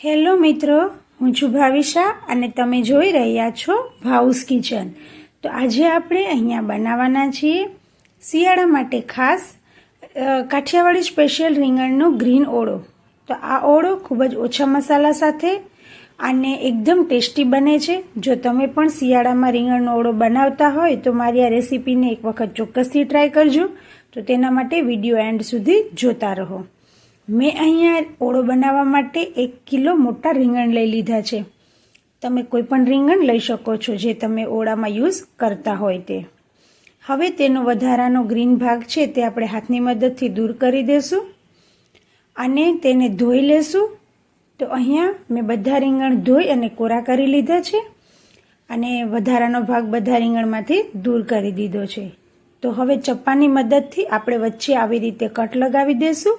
Hello મિત્રો, હું છું ભાવિશા અને તમે જોઈ રહ્યા છો ભાઉસ કિચન. તો આજે આપણે અહીંયા બનાવવાના છીએ શિયાળા માટે ખાસ કાઠિયાવાડી સ્પેશિયલ રીંગણનો ગ્રીન ઓળો. તો આ ઓળો ખૂબ જ ઓછા મસાલા સાથે અને એકદમ ટેસ્ટી બને છે. જો તમે પણ શિયાળામાં રીંગણનો ઓળો બનાવતા હોય તો મારી આ રેસીપીને એક વખત ચોક્કસથી ટ્રાય કરજો. તો તેના માટે વીડિયો એન્ડ સુધી જોતા રહો. મેં અહીંયા ઓળો બનાવવા માટે એક કિલો મોટા રીંગણ લઈ લીધા છે. તમે કોઈપણ રીંગણ લઈ શકો છો જે તમે ઓળામાં યુઝ કરતા હોય તે. હવે તેનો વધારાનો ગ્રીન ભાગ છે તે આપણે હાથની મદદથી દૂર કરી દેશું. અને તેને ધોઈ લેશું. તો અહીંયા મેં બધા રીંગણ ધોઈ અને કોરા કરી લીધા છે. અને વધારાનો ભાગ બધા રીંગણમાંથી દૂર કરી દીધો છે. તો હવે ચપ્પાની મદદથી આપણે વચ્ચે આવી રીતે કટ લગાવી દઈશું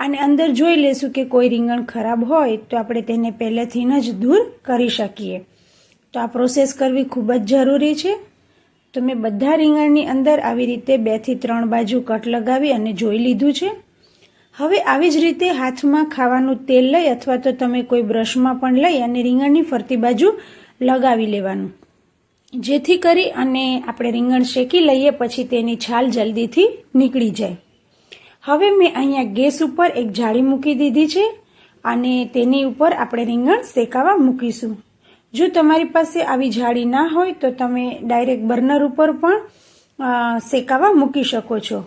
અને અંદર જોઈ લેશું કે કોઈ રીંગણ ખરાબ હોય તો આપણે તેને પહેલેથી જ દૂર કરી શકીએ. તો આ પ્રોસેસ કરવી ખૂબ જ જરૂરી છે. તો મેં બધા રીંગણની અંદર આવી રીતે બેથી ત્રણ બાજુ કટ લગાવી અને જોઈ લીધું છે. હવે આવી જ રીતે હાથમાં ખાવાનું તેલ લઈ અથવા તો તમે કોઈ બ્રશમાં પણ લઈ અને રીંગણની ફરતી બાજુ લગાવી લેવાનું. જેથી કરી અને આપણે રીંગણ શેકી લઈએ, પછી તેની છાલ જલ્દીથી નીકળી જાય. હવે મેં અહીંયા ગેસ ઉપર એક જાળી મૂકી દીધી છે અને તેની ઉપર આપણે રીંગણ શેકાવા મૂકીશું. જો તમારી પાસે આવી જાળી ના હોય તો તમે ડાયરેક્ટ બર્નર ઉપર પણ શેકાવા મૂકી શકો છો.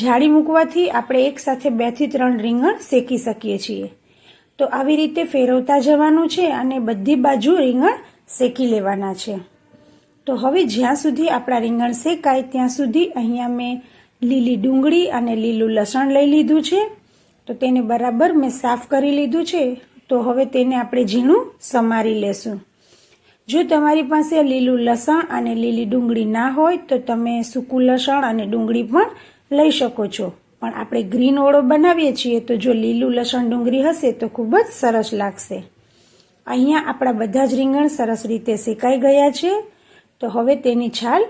જાળી મૂકવાથી આપણે એકસાથે બેથી ત્રણ રીંગણ શેકી શકીએ છીએ. તો આવી રીતે ફેરવતા જવાનું છે અને બધી બાજુ રીંગણ શેકી લેવાના છે. તો હવે જ્યાં સુધી આપણા રીંગણ શેકાય ત્યાં સુધી અહીંયા મેં લીલી ડુંગળી અને લીલું લસણ લઈ લીધું છે. તો તેને બરાબર મેં સાફ કરી લીધું છે. તો હવે તેને આપણે ઝીણું સમારી લેશું. જો તમારી પાસે લીલું લસણ અને લીલી ડુંગળી ના હોય, તો તમે સૂકું લસણ અને ડુંગળી પણ લઈ શકો છો. પણ આપણે ગ્રીન ઓળો બનાવીએ છીએ, તો જો લીલું લસણ ડુંગળી હશે, તો ખૂબ જ સરસ લાગશે. અહીંયા આપણા બધા જ રીંગણ સરસ રીતે શેકાઈ ગયા છે. તો હવે તેની છાલ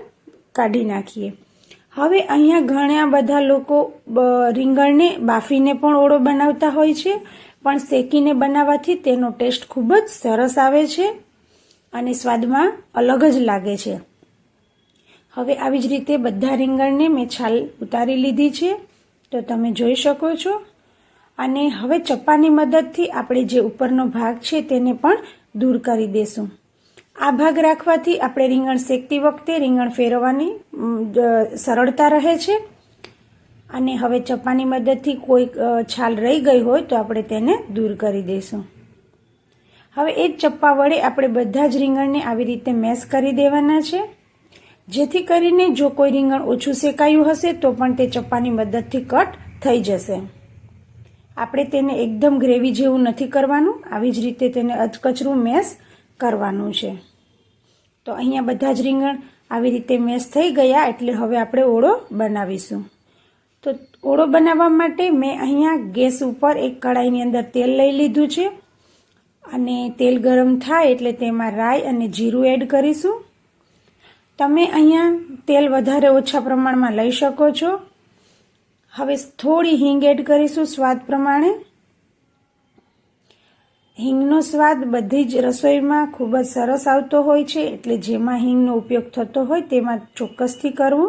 કાઢી નાખીએ. હવે અહીંયા ઘણા બધા લોકો રીંગણને બાફીને પણ ઓળો બનાવતા હોય છે, પણ શેકીને બનાવવાથી તેનો ટેસ્ટ ખૂબ જ સરસ આવે છે અને સ્વાદમાં અલગ જ લાગે છે. હવે આવી જ રીતે બધા રીંગણને મેં છાલ ઉતારી લીધી છે, તો તમે જોઈ શકો છો. અને હવે ચપ્પાની મદદથી આપણે જે ઉપરનો ભાગ છે તેને પણ દૂર કરી દેશું. આ ભાગ રાખવાથી આપણે રીંગણ શેકતી વખતે રીંગણ ફેરવવાની સરળતા રહે છે. અને હવે ચપ્પાની મદદથી કોઈ છાલ રહી ગઈ હોય તો આપણે તેને દૂર કરી દઈશું. હવે એ ચપ્પા વડે આપણે બધા જ રીંગણને આવી રીતે મેશ કરી દેવાના છે. જેથી કરીને જો કોઈ રીંગણ ઓછું શેકાયું હશે તો પણ તે ચપ્પાની મદદથી કટ થઈ જશે. આપણે તેને એકદમ ગ્રેવી જેવું નથી કરવાનું. આવી જ રીતે તેને અધકચરું મેશ કરવાનું છે. તો અહીંયા બધા જ રીંગણ આવી રીતે મેશ થઈ ગયા એટલે હવે આપણે ઓળો બનાવીશું. તો ઓળો બનાવવા માટે મેં અહીંયા ગેસ ઉપર એક કડાઈની અંદર તેલ લઈ લીધું છે. અને તેલ ગરમ થાય એટલે તેમાં રાઈ અને જીરું એડ કરીશું. તમે અહીંયા તેલ વધારે ઓછા પ્રમાણમાં લઈ શકો છો. હવે થોડી હિંગ એડ કરીશું સ્વાદ પ્રમાણે. હિંગનો સ્વાદ બધી જ રસોઈમાં ખૂબ જ સરસ આવતો હોય છે, એટલે જેમાં હિંગનો ઉપયોગ થતો હોય તેમાં ચોક્કસથી કરવો.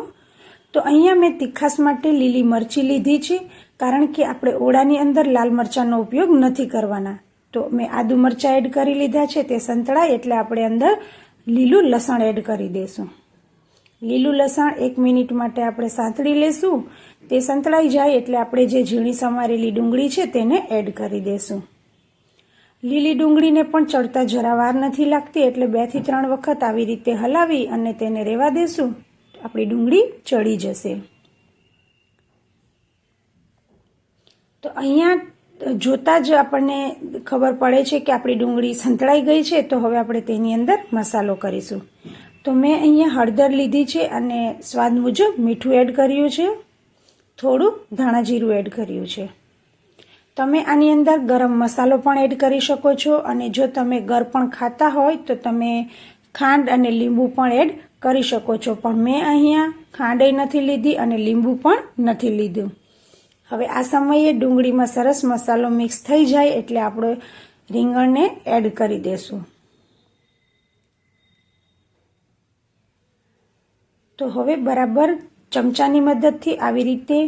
તો અહીંયા મેં તીખાસ માટે લીલી મરચી લીધી છે, કારણ કે આપણે ઓળાની અંદર લાલ મરચાંનો ઉપયોગ નથી કરવાના. તો મેં આદુ મરચાં એડ કરી લીધા છે, તે સંતળાય એટલે આપણે અંદર લીલું લસણ એડ કરી દઈશું લીલું લસણ એક મિનિટ માટે આપણે સાંતળી લેશું. તે સંતળાઈ જાય એટલે આપણે જે ઝીણી સમારેલી ડુંગળી છે તેને એડ કરી દેશું. લીલી ડુંગળીને પણ ચડતા જરા વાર નથી લાગતી એટલે બેથી ત્રણ વખત આવી રીતે હલાવી અને તેને રેવા દેશું. આપણી ડુંગળી ચડી જશે. તો અહીંયા જોતા જ આપણને ખબર પડે છે કે આપણી ડુંગળી સંતળાઈ ગઈ છે, તો હવે આપણે તેની અંદર મસાલો કરીશું. તો મેં અહીંયા હળદર લીધી છે અને સ્વાદ મુજબ મીઠું એડ કર્યું છે. થોડું ધાણા જીરું એડ કર્યું છે. તમે આની અંદર ગરમ મસાલો પણ એડ કરી શકો છો અને જો તમે ઘર પણ ખાતા હોય તો તમે ખાંડ અને લીંબુ પણ એડ કરી શકો છો. પણ મેં અહીંયા ખાંડે નથી લીધી અને લીંબુ પણ નથી લીધું. હવે આ સમયે ડુંગળીમાં સરસ મસાલો મિક્સ થઈ જાય એટલે આપણે રીંગણને એડ કરી દેશું. તો હવે બરાબર ચમચાની મદદથી આવી રીતે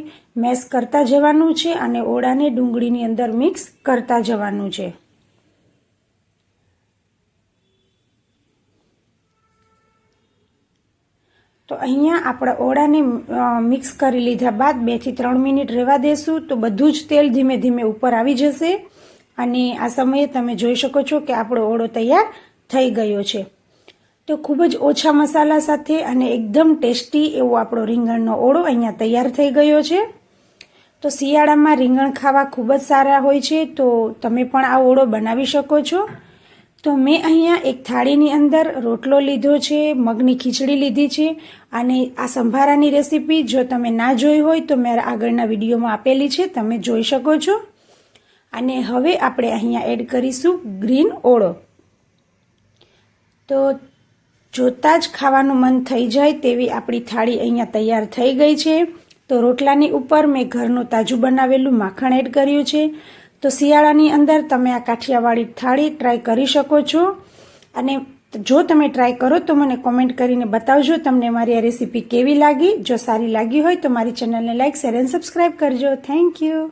મેશ કરતા જવાનું છે અને ઓળાને ડુંગળીની અંદર મિક્સ કરતા જવાનું છે. તો અહીંયા આપણા ઓળાને મિક્સ કરી લીધા બાદ બેથી ત્રણ મિનિટ રહેવા દેશું. તો બધું જ તેલ ધીમે ધીમે ઉપર આવી જશે. અને આ સમયે તમે જોઈ શકો છો કે આપણો ઓળો તૈયાર થઈ ગયો છે. તો ખૂબ જ ઓછા મસાલા સાથે અને એકદમ ટેસ્ટી એવો આપણો રીંગણનો ઓળો અહીંયા તૈયાર થઈ ગયો છે. તો શિયાળામાં રીંગણ ખાવા ખૂબ જ સારા હોય છે, તો તમે પણ આ ઓળો બનાવી શકો છો. તો મેં અહીંયા એક થાળીની અંદર રોટલો લીધો છે, મગની ખીચડી લીધી છે, અને આ સંભારાની રેસીપી જો તમે ના જોઈ હોય તો મેં આગળના વિડીયોમાં આપેલી છે, તમે જોઈ શકો છો. અને હવે આપણે અહીંયા એડ કરીશું ગ્રીન ઓળો. તો જોતાં જ ખાવાનું મન થઈ જાય તેવી આપણી થાળી અહીંયા તૈયાર થઈ ગઈ છે. તો રોટલાની ઉપર મેં ઘરનું તાજું બનાવેલું માખણ એડ કર્યું છે. તો શિયાળાની અંદર તમે આ કાઠિયાવાડી થાળી ટ્રાય કરી શકો છો. અને જો તમે ટ્રાય કરો તો મને કોમેન્ટ કરીને બતાવજો તમને મારી આ રેસીપી કેવી લાગી. જો સારી લાગી હોય તો મારી ચેનલને લાઇક શેર એન્ડ સબસ્ક્રાઈબ કરજો. Thank you.